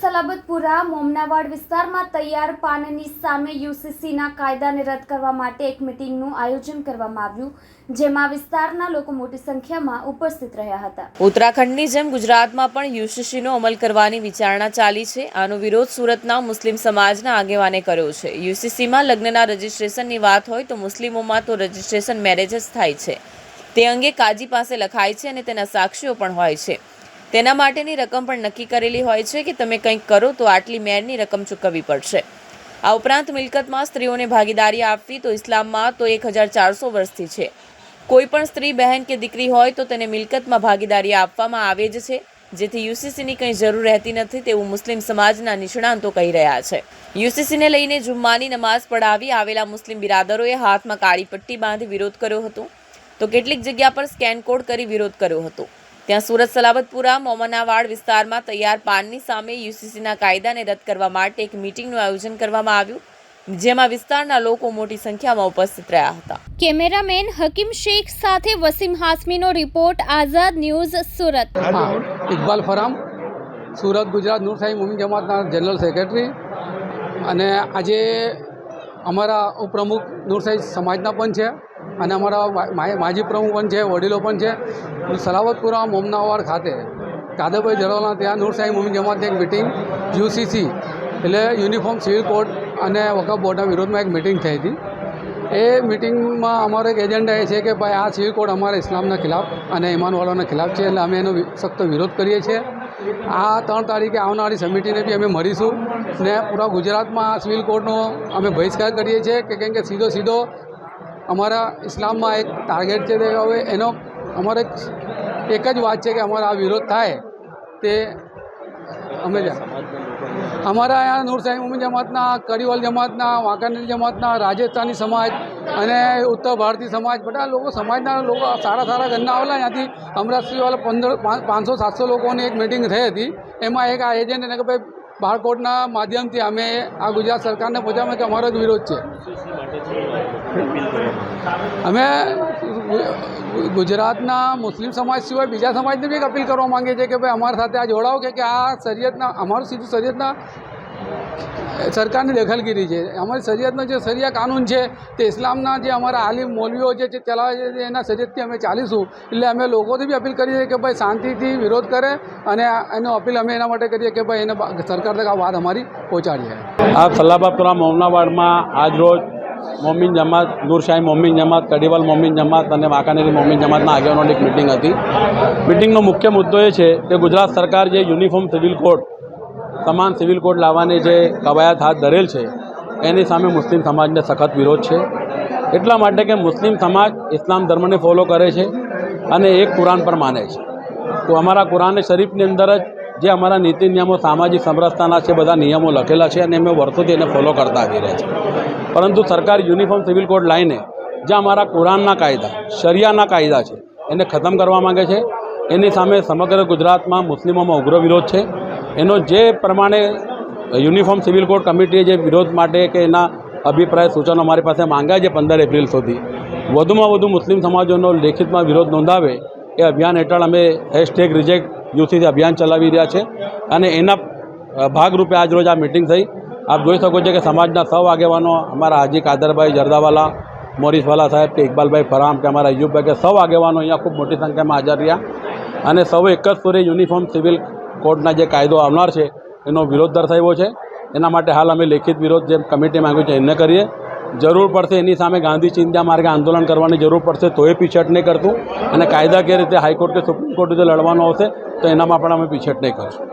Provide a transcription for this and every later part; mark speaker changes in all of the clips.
Speaker 1: સલાબતપુરા, મોમનાવાડ વિસ્તારમાં તૈયાર પાનની સામે યુસીસીના કાયદાને રદ કરવા માટે એક મિટિંગનું આયોજન કરવામાં આવ્યું, જેમાં વિસ્તારના લોકો મોટી સંખ્યામાં ઉપસ્થિત રહ્યા હતા.
Speaker 2: ઉત્તરાખંડની જેમ ગુજરાતમાં પણ યુસીસીનો અમલ કરવાની વિચારણા ચાલી છે. આનો વિરોધ સુરતના મુસ્લિમ સમાજના આગેવાને કર્યો છે. યુસીસીમાં લગ્નના રજિસ્ટ્રેશનની વાત હોય તો મુસ્લિમોમાં તો રજિસ્ટ્રેશન મેરેજ જ થાય છે. તે અંગે કાજી પાસે લખાય છે અને તેના સાક્ષીઓ પણ હોય છે. તેના માટેની રકમ પણ નક્કી કરેલી હોય છે કે તમે કંઈક કરો તો આટલી મેરની રકમ ચૂકવવી પડશે. આ ઉપરાંત મિલકતમાં સ્ત્રીઓને ભાગીદારી આપવી તો ઇસ્લામમાં તો એક હજાર ચારસો વર્ષથી છે. કોઈ પણ સ્ત્રી, બહેન કે દીકરી હોય તો તેને મિલકતમાં ભાગીદારી આપવામાં આવે જ છે. જેથી યુસીસીની કંઈ જરૂર રહેતી નથી તેવું મુસ્લિમ સમાજના નિષ્ણાંતો કહી રહ્યા છે. યુસીસીને લઈને જુમ્માની નમાઝ પઢાવી આવેલા મુસ્લિમ બિરાદરોએ હાથમાં કાળી પટ્ટી બાંધી વિરોધ કર્યો હતો. તો કેટલીક જગ્યા પર સ્કેન કોડ કરી વિરોધ કર્યો હતો. ત્યાં સુરત સલાબતપુરા મોમનાવાડ વિસ્તારમાં તૈયાર પાનની સામે યુસીસીના કાયદાને રદ કરવા માટે એક મિટિંગનું આયોજન કરવામાં આવ્યું જેમાં વિસ્તારના લોકો મોટી સંખ્યામાં ઉપસ્થિત રહ્યા હતા.
Speaker 1: કેમેરામેન હકીમ શેખ સાથે વસીમ હાસમીનો રિપોર્ટ આઝાદ ન્યૂઝ સુરત.
Speaker 3: ઇકબાલ ફરામ સુરત ગુજરાત નૂર સાહેબ મુમિન જમાતના જનરલ સેક્રેટરી. અને આજે અમારા ઉપપ્રમુખ નૂરસાઈ સમાજના પણ છે અને અમારા માજી પ્રમુખ પણ છે, વડીલો પણ છે. સલાવતપુરા મોમનાવાડ ખાતે કાદરભાઈ જરોલા ત્યાં નૂરસાઈ મુમિન જમાતની એક મિટિંગ, યુસીસી, એટલે યુનિફોર્મ, સિવિલ કોડ અને વકફ બોર્ડના વિરોધમાં એક મિટિંગ થઈ હતી. એ મિટિંગમાં અમારો એક એજન્ડા એ છે કે ભાઈ આ સિવિલ કોડ અમારા ઇસ્લામના ખિલાફ અને ઈમાનવાળાના ખિલાફ છે, એટલે અમે એનો સખ્ત વિરોધ કરીએ છીએ. આ ત્રણ તારીખે આવનારી સમિટીને બી અમે મળીશું. ને પૂરા ગુજરાતમાં સિવિલ કોડનો અમે બહિષ્કાર કરીએ છીએ કે કેમ કે સીધો સીધો અમારા ઇસ્લામમાં એક ટાર્ગેટ છે તે હવે એનો અમારે એક જ વાત છે કે અમારો આ વિરોધ થાય તે અમે અમારા અહીંયા નૂર સાહેબ ઉમી જમાતના કડીવાલ જમાતના, વાંકાનેર જમાતના, રાજસ્થાની સમાજ અને ઉત્તર ભારતીય સમાજ, બધા લોકો સમાજના લોકો સારા સારા ઘરના આવેલા. ત્યાંથી અમરાજસિંહવાળા પંદર પાંચ- પાંચસો સાતસો લોકોની એક મિટિંગ થઈ હતી. એમાં એક આ એજન્ટ એને કે ભાઈ બારકોટના માધ્યમથી અમે આ ગુજરાત સરકારને પહોંચાડવા કે અમારો જ વિરોધ છે. અમે ગુજરાતના મુસ્લિમ સમાજ સિવાય બીજા સમાજને બી અપીલ કરવા માગીએ છીએ કે ભાઈ અમારા સાથે આ જોડાઓ કે આ શરીયતના, અમારું સીધું શરીયતના સરકારની દખલગીરી છે. અમારી શરીયતનો જે શરિયા કાનૂન છે, તે ઇસ્લામના જે અમારા આલિમ મૌલવીઓ જે ચલાવે છે, એના શરીયતથી અમે ચાલીશું. એટલે અમે લોકોથી બી અપીલ કરીએ કે ભાઈ શાંતિથી વિરોધ કરે અને એનો અપીલ અમે એના માટે કરીએ કે ભાઈ એને સરકાર તક આ વાત અમારી પહોંચાડીએ.
Speaker 4: આ સલાબાપુરા મોમનાવાડમાં આજરોજ મોમિન જમાત નૂરશાહી મોમિન જમાત કડીવાલ મોમિન જમાત અને વાંકાનેરી મોમિન જમાતના આગેવાનોની એક મિટિંગ હતી. મિટિંગનો મુખ્ય મુદ્દો એ છે કે ગુજરાત સરકાર જે યુનિફોર્મ સિવિલ કોડ સમાન સિવિલ કોડ લાવવાની જે કવાયત હાથ ધરેલ છે, એની સામે મુસ્લિમ સમાજને સખત વિરોધ છે. એટલા માટે કે મુસ્લિમ સમાજ ઇસ્લામ ધર્મને ફોલો કરે છે અને એક કુરાન પર માને છે. તો અમારા કુરાન શરીફની અંદર જ જે અમારા નીતિ નિયમો, સામાજિક સમરસતાના છે, બધા નિયમો લખેલા છે અને અમે વર્ષોથી એને ફોલો કરતા આવી રહ્યા છે પરંતુ સરકાર યુનિફોર્મ સિવિલ કોડ લાવીને જે અમારા કુરાનના કાયદા, શરિયાના કાયદા છે, એને ખતમ કરવા માગે છે. એની સામે સમગ્ર ગુજરાતમાં મુસ્લિમોમાં ઉગ્ર વિરોધ છે. એનો જે પ્રમાણે યુનિફોર્મ સિવિલ કોડ કમિટીએ જે વિરોધ માટે કે એના અભિપ્રાય સૂચનો અમારી પાસે માંગ્યા છે પંદર એપ્રિલ સુધી, વધુમાં વધુ મુસ્લિમ સમાજોનો લેખિતમાં વિરોધ નોંધાવે એ અભિયાન હેઠળ અમે હેશટેગ રિજેક્ટ યુથી અભિયાન ચલાવી રહ્યા છે અને એના ભાગરૂપે આજ રોજ આ મિટિંગ થઈ. આપ જોઈ શકો છો કે સમાજના સૌ આગેવાનો અમારા હાજી કાદરભાઈ જરદાવાલા મોરીસવાલા સાહેબ કે ઇકબાલભાઈ ફરામ કે અમારા અયુબભાઈ કે સૌ આગેવાનો અહીંયા ખૂબ મોટી સંખ્યામાં હાજર રહ્યા અને સૌ એક જ સુરે યુનિફોર્મ સિવિલ કોડના જે કાયદો આવનાર છે, એનો વિરોધ દર્શાવ્યો છે. એના માટે હાલ અમે લેખિત વિરોધ જે કમિટી માંગ્યું છે એને કરીએ. જરૂર પડશે એની સામે ગાંધી ચિંતા માર્ગે આંદોલન કરવાની જરૂર પડશે, તોય પીછેટ નહીં કરતું. અને કાયદાકીય રીતે હાઈકોર્ટ કે સુપ્રીમ કોર્ટ રીતે લડવાનું આવશે, તો એનામાં પણ અમે પીછેટ નહીં કરશું.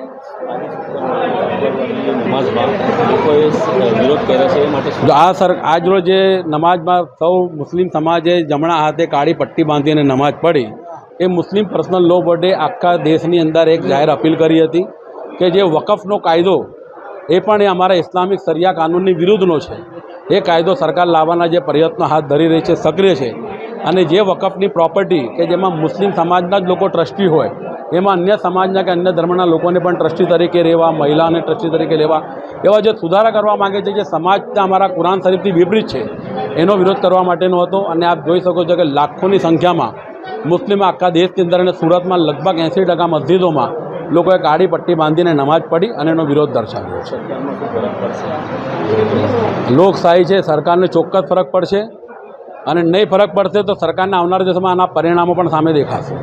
Speaker 4: આ સર આજરોજ જે નમાજમાં સૌ મુસ્લિમ સમાજે જમણા હાથે કાળી પટ્ટી બાંધી અને નમાજ પડી એ મુસ્લિમ પર્સનલ લો બોર્ડે આખા દેશની અંદર એક જાહેર અપીલ કરી હતી કે જે વકફનો કાયદો એ પણ એ અમારા ઇસ્લામિક સરિયા કાનૂનની વિરુદ્ધનો છે. એ કાયદો સરકાર લાવવાના જે પ્રયત્નો હાથ ધરી રહી છે, સક્રિય છે. અને જે વકફની પ્રોપર્ટી કે જેમાં મુસ્લિમ સમાજના જ લોકો ટ્રસ્ટી હોય, એમાં અન્ય સમાજના કે અન્ય ધર્મના લોકોને પણ ટ્રસ્ટી તરીકે રહેવા, મહિલાને ટ્રસ્ટી તરીકે લેવા, એવા જે સુધારા કરવા માગે છે જે સમાજના અમારા કુરાન શરીફથી વિપરીત છે, એનો વિરોધ કરવા માટેનો હતો. અને આપ જોઈ શકો છો કે લાખોની સંખ્યામાં મુસ્લિમ આખા દેશની અંદર અને સુરતમાં લગભગ એંસી ટકા મસ્જિદોમાં લોકોએ કાળી પટ્ટી બાંધીને નમાજ પડી અને એનો વિરોધ દર્શાવ્યો છે. લોકશાહી છે, સરકારને ચોક્કસ ફરક પડશે અને નહીં ફરક પડશે તો સરકારને આવનાર દિવસમાં આના પરિણામો પણ સામે દેખાશે.